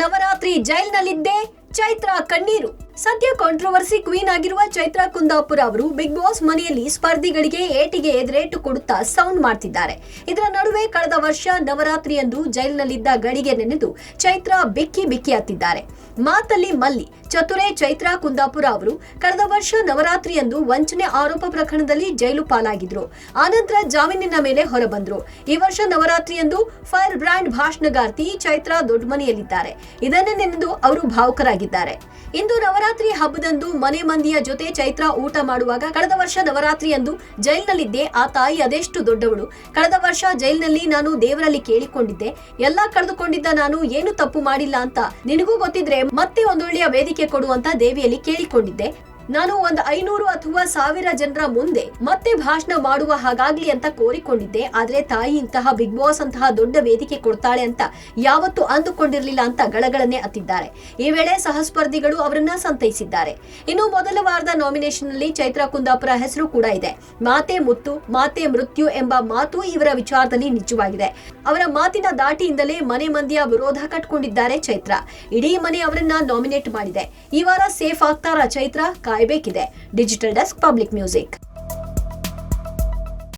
ನವರಾತ್ರಿ ಜೈಲ್ನಲ್ಲಿದ್ದೇ ಚೈತ್ರ ಕಣ್ಣೀರು. ಸದ್ಯ controversy queen ಆಗಿರುವ ಚೈತ್ರ ಕುಂದಾಪುರ ಅವರು ಬಿಗ್ ಬಾಸ್ ಮನೆಯಲ್ಲಿ ಸ್ಪರ್ಧಿಗಳಿಗೆ ಏಟಿಗೆ ಎದುರೇಟು ಕೊಡುತ್ತಾ ಸೌಂಡ್ ಮಾಡ್ತಿದ್ದಾರೆ. ಇದರ ನಡುವೆ ಕಳೆದ ವರ್ಷ ನವರಾತ್ರಿಯಂದು ಜೈಲಿನಲ್ಲಿದ್ದ ಗಡಿಗೆ ನೆನೆದು ಚೈತ್ರ ಬಿಕ್ಕಿ ಬಿಕ್ಕಿ ಹತ್ತಿದ್ದಾರೆ. ಮಾತಲ್ಲಿ ಮಲ್ಲಿ ಚತುರೆ ಚೈತ್ರಾ ಕುಂದಾಪುರ ಅವರು ಕಳೆದ ವರ್ಷ ನವರಾತ್ರಿಯಂದು ವಂಚನೆ ಆರೋಪ ಪ್ರಕರಣದಲ್ಲಿ ಜೈಲು ಪಾಲಾಗಿದ್ರು. ಆನಂತರ ಜಾಮೀನಿನ ಮೇಲೆ ಹೊರಬಂದ್ರು. ಈ ವರ್ಷ ನವರಾತ್ರಿಯಂದು ಫೈರ್ ಬ್ರ್ಯಾಂಡ್ ಭಾಷಣಗಾರ್ತಿ ಚೈತ್ರಾ ದೊಡ್ಡಮನೆಯಲ್ಲಿದ್ದಾರೆ ಇದನ್ನೇ ನೆನೆದು ಅವರು ಭಾವುಕರಾಗಿದ್ದಾರೆ. ಇಂದು ನವರಾತ್ರಿ ಹಬ್ಬದಂದು ಮನೆ ಮಂದಿಯ ಜೊತೆ ಚೈತ್ರಾ ಊಟ ಮಾಡುವಾಗ ಕಳೆದ ವರ್ಷ ನವರಾತ್ರಿಯಂದು ಜೈಲಿನಲ್ಲಿದ್ದೆ. ಆ ತಾಯಿ ಅದೆಷ್ಟು ದೊಡ್ಡವಳು. ಕಳೆದ ವರ್ಷ ಜೈಲಿನಲ್ಲಿ ನಾನು ದೇವರಲ್ಲಿ ಕೇಳಿಕೊಂಡಿದ್ದೆ. ಎಲ್ಲಾ ಕಳೆದುಕೊಂಡಿದ್ದ ನಾನು ಏನು ತಪ್ಪು ಮಾಡಿಲ್ಲ ಅಂತ ನಿನಗೂ ಗೊತ್ತಿದ್ರೆ ಮತ್ತೆ ಒಂದೊಳ್ಳೆಯ ವೇದಿಕೆ ಕೊಡು ಅಂತ ದೇವಿಯಲ್ಲಿ ಕೇಳಿಕೊಂಡಿದ್ದೆ. ನಾನು ಒಂದು ಐನೂರು ಅಥವಾ ಸಾವಿರ ಜನರ ಮುಂದೆ ಮತ್ತೆ ಭಾಷಣ ಮಾಡುವ ಹಾಗಾಗ್ಲಿ ಅಂತ ಕೋರಿಕೊಂಡಿದ್ದೆ, ಆದ್ರೆ ತಾಯಿ ಇಂತಹ ಬಿಗ್ ಬಾಸ್ ಅಂತಹ ದೊಡ್ಡ ವೇದಿಕೆ ಕೊಡ್ತಾಳೆ ಅಂತ ಯಾವತ್ತೂ ಅಂದುಕೊಂಡಿರಲಿಲ್ಲ ಅಂತ ಗಳಗಳನ್ನೇ ಅತ್ತಿದ್ದಾರೆ. ಈ ವೇಳೆ ಸಹಸ್ಪರ್ಧಿಗಳು ಅವರನ್ನ ಸಂತೈಸಿದ್ದಾರೆ. ಇನ್ನು ಮೊದಲ ವಾರದ ನಾಮಿನೇಷನ್ನಲ್ಲಿ ಚೈತ್ರ ಕುಂದಾಪುರ ಹೆಸರು ಕೂಡ ಇದೆ. ಮಾತೆ ಮುತ್ತು, ಮಾತೆ ಮೃತ್ಯು ಎಂಬ ಮಾತು ಇವರ ವಿಚಾರದಲ್ಲಿ ನಿಜವಾಗಿದೆ. ಅವರ ಮಾತಿನ ದಾಟಿಯಿಂದಲೇ ಮನೆ ಮಂದಿಯ ವಿರೋಧ ಕಟ್ಕೊಂಡಿದ್ದಾರೆ ಚೈತ್ರ. ಇಡೀ ಮನೆ ಅವರನ್ನ ನಾಮಿನೇಟ್ ಮಾಡಿದೆ. ಈ ವಾರ ಸೇಫ್ ಆಗ್ತಾರಾ Chaitra? ಕಾಯ್ಬೇಕಿದೆ. Digital desk public music.